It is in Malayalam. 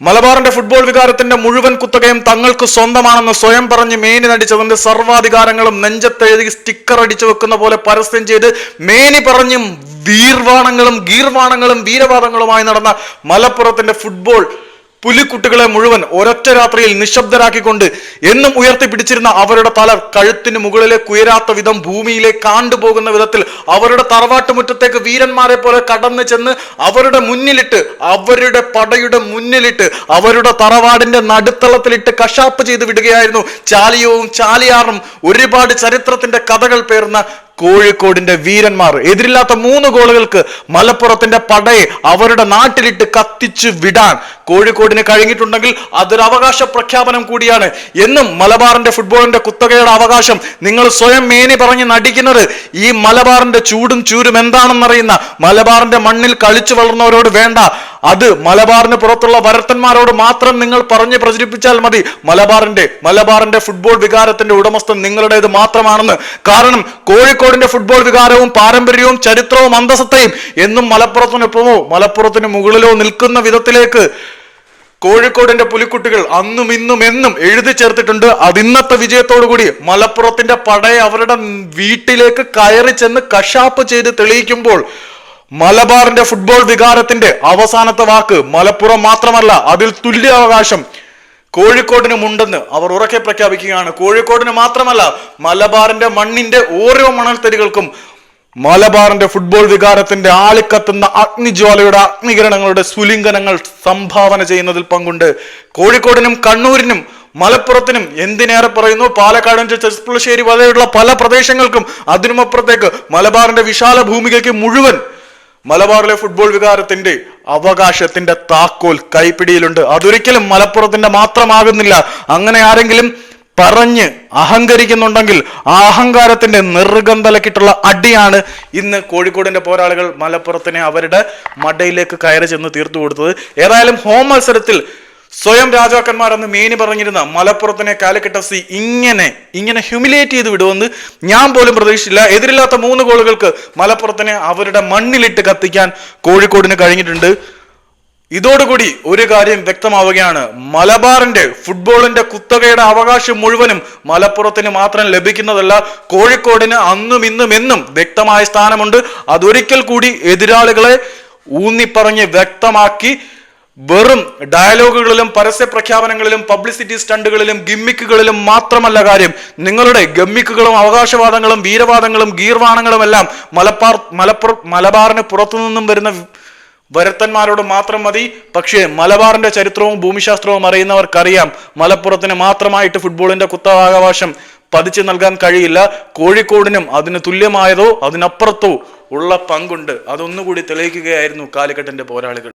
മലബാറിന്റെ ഫുട്ബോൾ വികാരത്തിന്റെ മുഴുവൻ കുത്തകയും തങ്ങൾക്ക് സ്വന്തമാണെന്ന് സ്വയം പറഞ്ഞ് മേനി നടിച്ചതിന്റെ സർവാധികാരങ്ങളും നെഞ്ചത്തെഴുതി സ്റ്റിക്കർ അടിച്ചു വെക്കുന്ന പോലെ പരസ്യം ചെയ്ത് മേനി പറഞ്ഞും വീർവാണങ്ങളും ഗീർവാണങ്ങളും വീരവാദങ്ങളുമായി നടന്ന മലപ്പുറത്തിന്റെ ഫുട്ബോൾ പുലിക്കുട്ടികളെ മുഴുവൻ ഒരൊറ്റ രാത്രിയിൽ നിശബ്ദരാക്കിക്കൊണ്ട് എന്നും ഉയർത്തിപ്പിടിച്ചിരുന്ന അവരുടെ തല കഴുത്തിന് മുകളിലേക്ക് ഉയരാത്ത വിധം ഭൂമിയിലെ കാണ്ടുപോകുന്ന വിധത്തിൽ അവരുടെ തറവാട്ടുമുറ്റത്തേക്ക് വീരന്മാരെ പോലെ കടന്നു ചെന്ന് അവരുടെ മുന്നിലിട്ട് അവരുടെ പടയുടെ മുന്നിലിട്ട് അവരുടെ തറവാടിന്റെ നടുത്തളത്തിലിട്ട് കശാപ്പ് ചെയ്ത് വിടുകയായിരുന്നു. ചാലിയവും ചാലിയാറും ഒരുപാട് ചരിത്രത്തിന്റെ കഥകൾ പേർന്ന കോഴിക്കോടിന്റെ വീരന്മാർ എതിരില്ലാത്ത മൂന്ന് ഗോളുകൾക്ക് മലപ്പുറത്തിന്റെ പടയെ അവരുടെ നാട്ടിലിട്ട് കത്തിച്ചു വിടാൻ കോഴിക്കോടിന് കഴിഞ്ഞിട്ടുണ്ടെങ്കിൽ അതൊരു അവകാശ പ്രഖ്യാപനം കൂടിയാണ്. എന്നും മലബാറിന്റെ ഫുട്ബോളിന്റെ കുത്തകയുടെ അവകാശം നിങ്ങൾ സ്വയം മേനി പറഞ്ഞ് നടിക്കുന്നത് ഈ മലബാറിന്റെ ചൂടും ചൂരും എന്താണെന്നറിയുന്ന മലബാറിന്റെ മണ്ണിൽ കളിച്ചു വളർന്നവരോട് വേണ്ട അത് മലബാറിന് പുറത്തുള്ള വരത്തന്മാരോട് മാത്രം നിങ്ങൾ പറഞ്ഞ് പ്രചരിപ്പിച്ചാൽ മതി. മലബാറിന്റെ മലബാറിന്റെ ഫുട്ബോൾ വികാരത്തിന്റെ ഉടമസ്ഥൻ നിങ്ങളുടേത് മാത്രമാണെന്ന്. കാരണം കോഴിക്കോടിന്റെ ഫുട്ബോൾ വികാരവും പാരമ്പര്യവും ചരിത്രവും അന്തസത്തയും എന്നും മലപ്പുറത്തിനൊപ്പമോ മലപ്പുറത്തിന് മുകളിലോ നിൽക്കുന്ന വിധത്തിലേക്ക് കോഴിക്കോടിന്റെ പുലിക്കുട്ടികൾ അന്നും ഇന്നും എന്നും എഴുതി ചേർത്തിട്ടുണ്ട്. അതിന്നത്തെ വിജയത്തോടു കൂടി മലപ്പുറത്തിന്റെ പടയെ അവരുടെ വീട്ടിലേക്ക് കയറി ചെന്ന് കശാപ്പ് ചെയ്ത് തെളിയിക്കുമ്പോൾ മലബാറിന്റെ ഫുട്ബോൾ വികാരത്തിന്റെ അവസാനത്തെ വാക്ക് മലപ്പുറം മാത്രമല്ല അതിൽ തുല്യാവകാശം കോഴിക്കോടിനും ഉണ്ടെന്ന് അവർ ഉറക്കെ പ്രഖ്യാപിക്കുകയാണ്. കോഴിക്കോടിന് മാത്രമല്ല മലബാറിന്റെ മണ്ണിന്റെ ഓരോ മണൽത്തരികൾക്കും മലബാറിന്റെ ഫുട്ബോൾ വികാരത്തിന്റെ ആളിക്കത്തുന്ന അഗ്നിജ്വാലയുടെ അഗ്നികിരണങ്ങളുടെ സുലിംഗനങ്ങൾ സംഭാവന ചെയ്യുന്നതിൽ പങ്കുണ്ട്. കോഴിക്കോടിനും കണ്ണൂരിനും മലപ്പുറത്തിനും എന്തിനേറെ പറയുന്നു? പാലക്കാട് ചെസ്പുളശ്ശേരി വലയുള്ള പല പ്രദേശങ്ങൾക്കും അതിനുമപ്പുറത്തേക്ക് മലബാറിന്റെ വിശാല ഭൂമികയ്ക്ക് മുഴുവൻ മലബാറിലെ ഫുട്ബോൾ വികാരത്തിന്റെ അവകാശത്തിന്റെ താക്കോൽ കൈപ്പിടിയിലുണ്ട്. അതൊരിക്കലും മലപ്പുറത്തിന്റെ മാത്രമാകുന്നില്ല. അങ്ങനെ ആരെങ്കിലും പറഞ്ഞ് അഹങ്കരിക്കുന്നുണ്ടെങ്കിൽ ആ അഹങ്കാരത്തിന്റെ നിർഗന്ധലക്കിട്ടുള്ള അടിയാണ് ഇന്ന് കോഴിക്കോടിന്റെ പോരാളികൾ മലപ്പുറത്തിനെ അവരുടെ മടയിലേക്ക് കയറി ചെന്ന് തീർത്തു കൊടുത്തത്. ഏതായാലും ഹോം മത്സരത്തിൽ സ്വയം രാജാക്കന്മാരെന്ന് മേനി പറഞ്ഞിരുന്ന മലപ്പുറത്തിനെ കാലിക്കറ്റ് സി ഇങ്ങനെ ഇങ്ങനെ ഹ്യൂമിലേറ്റ് ചെയ്ത് വിടുമെന്ന് ഞാൻ പോലും പ്രതീക്ഷിച്ചില്ല. എതിരില്ലാത്ത മൂന്ന് ഗോളുകൾക്ക് മലപ്പുറത്തിനെ അവരുടെ മണ്ണിലിട്ട് കത്തിക്കാൻ കോഴിക്കോടിന് കഴിഞ്ഞിട്ടുണ്ട്. ഇതോടുകൂടി ഒരു കാര്യം വ്യക്തമാവുകയാണ്. മലബാറിന്റെ ഫുട്ബോളിന്റെ കുത്തകയുടെ അവകാശം മുഴുവനും മലപ്പുറത്തിന് മാത്രം ലഭിക്കുന്നതല്ല കോഴിക്കോടിന് അന്നും ഇന്നും എന്നും വ്യക്തമായ സ്ഥാനമുണ്ട്. അതൊരിക്കൽ കൂടി എതിരാളികളെ ഊന്നിപ്പറഞ്ഞ് വ്യക്തമാക്കി വെറും ഡയലോഗുകളിലും പരസ്യ പ്രഖ്യാപനങ്ങളിലും പബ്ലിസിറ്റി സ്റ്റണ്ടുകളിലും ഗിമ്മിക്കുകളിലും മാത്രമല്ല കാര്യം നിങ്ങളുടെ ഗമ്മിക്കുകളും അവകാശവാദങ്ങളും വീരവാദങ്ങളും ഗീർവാണങ്ങളും എല്ലാം മലപ്പാർ മലപ്പുറ മലബാറിന് പുറത്തുനിന്നും വരുന്ന വരത്തന്മാരോട് മാത്രം മതി. പക്ഷേ മലബാറിന്റെ ചരിത്രവും ഭൂമിശാസ്ത്രവും അറിയുന്നവർക്കറിയാം മലപ്പുറത്തിന് മാത്രമായിട്ട് ഫുട്ബോളിന്റെ കുത്തവാവകാശം പതിച്ചു നൽകാൻ കഴിയില്ല. കോഴിക്കോടിനും അതിന് തുല്യമായതോ അതിനപ്പുറത്തോ ഉള്ള പങ്കുണ്ട്. അതൊന്നുകൂടി തെളിയിക്കുകയായിരുന്നു കാലിക്കട്ടിന്റെ പോരാളികൾ.